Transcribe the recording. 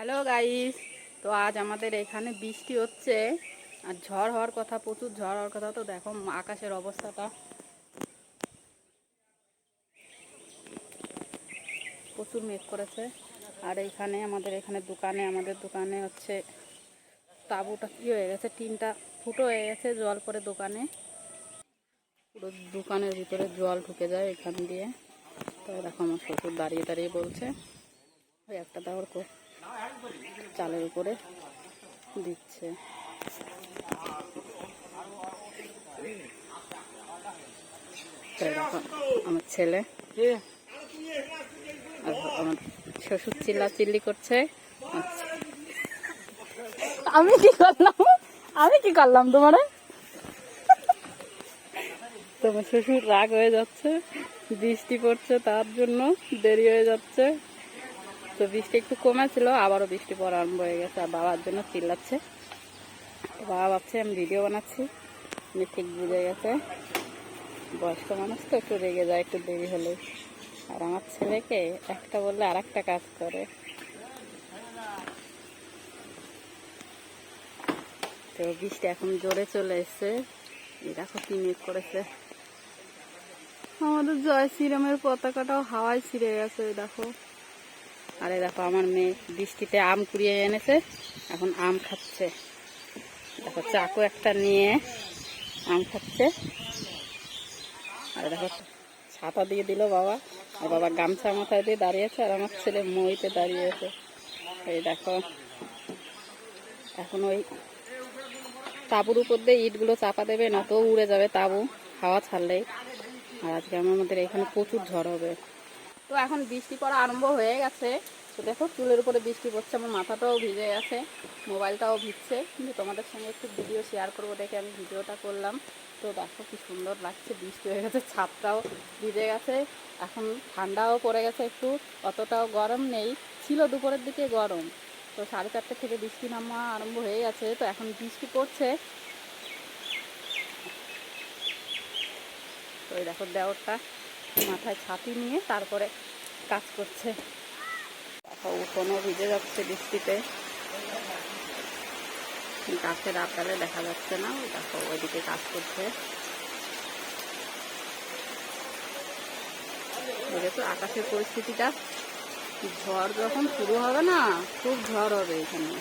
Hello guys, তো আজ আমাদের এখানে বৃষ্টি হচ্ছে আর ঝড় হওয়ার কথা, প্রচুর ঝড় হওয়ার কথা। তো দেখো আকাশের অবস্থাটা। প্রচুর মেঘ করেছে। আর এইখানে আমাদের, এখানে দোকানে, আমাদের দোকানে হচ্ছে তাঁবুটা কি হয়ে গেছে, টিনটা ফুটো হয়ে গেছে জল পরে দোকানে। পুরো দোকানের ভিতরে জল ঢুকে যায় এখান দিয়ে। তো দেখো আমার শ্বশুর দাঁড়িয়ে দাঁড়িয়ে বলছে, ওই একটা দাওয়ার চালের উপরে দিচ্ছে। আমার ছেলে আমার শ্বশুর চিল্লা চিল্লি করছে। আমি কি করলাম? আমি কি করলাম তোমারে? তোমার শ্বশুর রাগ হয়ে যাচ্ছে বৃষ্টি পড়ছে তার জন্য দেরি হয়ে যাচ্ছে। তো বৃষ্টি একটু কমেছিল, আবারও বৃষ্টি পড়া আরম্ভ হয়ে গেছে, আর বাবার জন্য চিল্লাচ্ছে। বাবা ভাবছে আমি ভিডিও বানাচ্ছি উনি ঠিক বুঝে গেছে। বয়স্ক মানুষ তো একটু রেগে যায়, একটু দেরি হলে আর আমার ছেলেকে একটা বললে আর একটা কাজ করে। তো বৃষ্টি এখন জোরে চলে এসছে। দেখো কি মেঘ করেছে। আমাদের জয় শ্রীরামের পতাকাটাও হাওয়ায় ছিঁড়ে গেছে দেখো। আরে দেখো, আমার মেয়ে বৃষ্টিতে আম কুড়িয়ে এনেছে, এখন আম খাচ্ছে। দেখো, চাকু একটা নিয়ে আম খাচ্ছে। আর দেখো, ছাতা দিয়ে দিল বাবা। আর বাবা গামছা মাথায় দিয়ে দাঁড়িয়েছে আর আমার ছেলে মইতে দাঁড়িয়েছে এই দেখো, এখন ওই তাঁবুর উপর দিয়ে ইটগুলো চাপা দেবে না তো উড়ে যাবে তাঁবু। হাওয়া ছাড়লেই। আর আজকে আমাদের এখানে প্রচুর ঝড় হবে। তো এখন বৃষ্টি পড়া আরম্ভ হয়ে গেছে। তো দেখো, চুলের উপরে বৃষ্টি পড়ছে, আমার মাথাটাও ভিজে গেছে, মোবাইলটাও ভিজছে। কিন্তু তোমাদের সঙ্গে একটু ভিডিও শেয়ার করব দেখে আমি ভিডিওটা করলাম। তো দেখো কি সুন্দর লাগছে, বৃষ্টি হয়ে গেছে, ছাদটাও ভিজে গেছে। এখন ঠান্ডাও পড়ে গেছে একটু, অতটাও গরম নেই। ছিল দুপুরের দিকে গরম। তো সাড়ে চারটে থেকে বৃষ্টি নামা আরম্ভ হয়ে গেছে, তো এখন বৃষ্টি পড়ছে। তো দেখো দেওরটা। মাথায় ছাতি নিয়ে তারপরে কাজ করছে। উঠোনও ভিজে যাচ্ছে বৃষ্টিতে। গাছের আকারে দেখা যাচ্ছে না। দেখো, ওইদিকে কাজ করছে। দেখো আকাশের পরিস্থিতিটা ঝড় যখন শুরু হবে না, খুব ঝড় হবে এখানে।